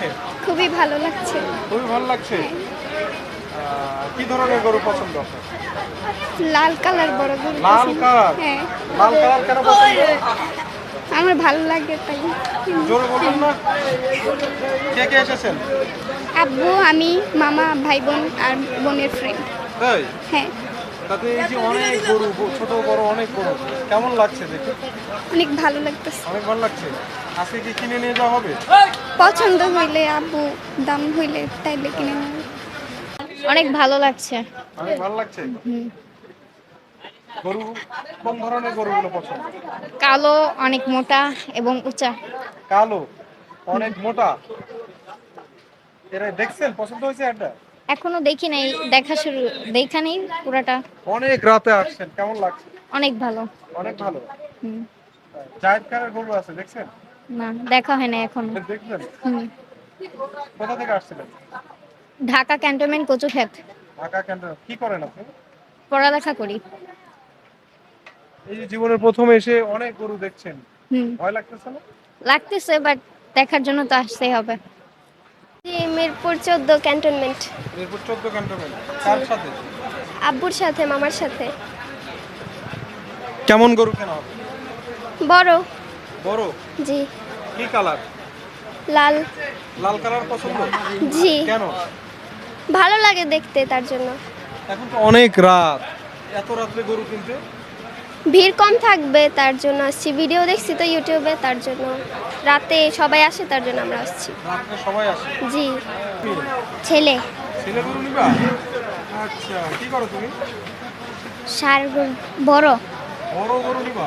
লাগছে? খুবই ভালো লাগছে। খুবই ভালো লাগছে? কি ধরনের গরু পছন্দ আপনার? লাল কালার বড় গরু লাল কালার? হ্যাঁ। লাল কালার কেন পছন্দ? আমার ভালো লাগে তাই। জোরে বলুন না। কে কে এসেছেন? আব্বু আমি মামা ভাই বোন আর বোনের ফ্রেন্ড হ্যাঁ। তাতে এই যে অনেক গরু ছোট বড় অনেক গরু কেমন লাগছে দেখে? অনেক ভালো লাগতেছে। অনেক ভালো লাগছে। আজকে কি কিনে নিয়ে যাওয়া হবে? পছন্দ হইলে আব্বু দাম হইলে তাইলে কিনে নেবে। অনেক ভালো লাগছে। অনেক ভালো লাগছে? গরু কোন ধরনের গরুগুলো পছন্দ? কালো অনেক মোটা এবং উঁচা। কালো অনেক মোটা। এরা দেখছেন? পছন্দ হয়েছে একটা? এখনও দেখি নাই দেখা শুরু দেখা নেই পুরাটা। অনেক রাতে আসছেন কেমন লাগছে? অনেক ভালো। অনেক ভালো। হুম। জায়েদ খানের গরু আছে দেখছেন? না দেখা হয় না এখনও। দেখবেন? হুম। কোথা থেকে আসছিলেন? ঢাকা ক্যান্টনমেন্ট কচুক্ষেত ঢাকা কেন্দ্র কি করেন আপনি? পড়ালেখা করি। এই যে জীবনের প্রথম এসে অনেক গরু দেখছেন। হুম। ভয় লাগতেছে না? লাগতেছে বাট দেখার জন্য তো আসতেই হবে। মিরপুর চোদ্দ ক্যান্টনমেন্ট। এরপর চোদ্দ ক্যান্টনমেন্ট। কার সাথে? আব্বুর সাথে মামার সাথে। কেমন গরু কেনা হবে? বড়। বড়? জি। কি কালার? লাল। লাল কালার পছন্দ? জি। কেন? ভালো লাগে দেখতে তার জন্য। এখন তো অনেক রাত। এত রাত্রে গরু কিনতে? ভিড় কম থাকবে তার জন্য আসছি। ভিডিও দেখছি তো ইউটিউবে তার জন্য। রাতে সবাই আসে তার জন্য আমরা আসছি। সবাই আসে? জি। ছেলে। ছেলে আচ্ছা কি করো তুমি? সার বড়। বড় গরু নিবা?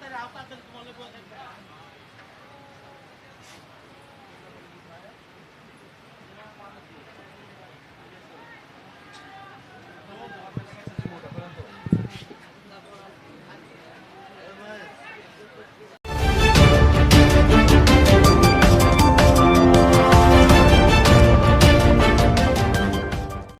Ah, tá, tá, tá,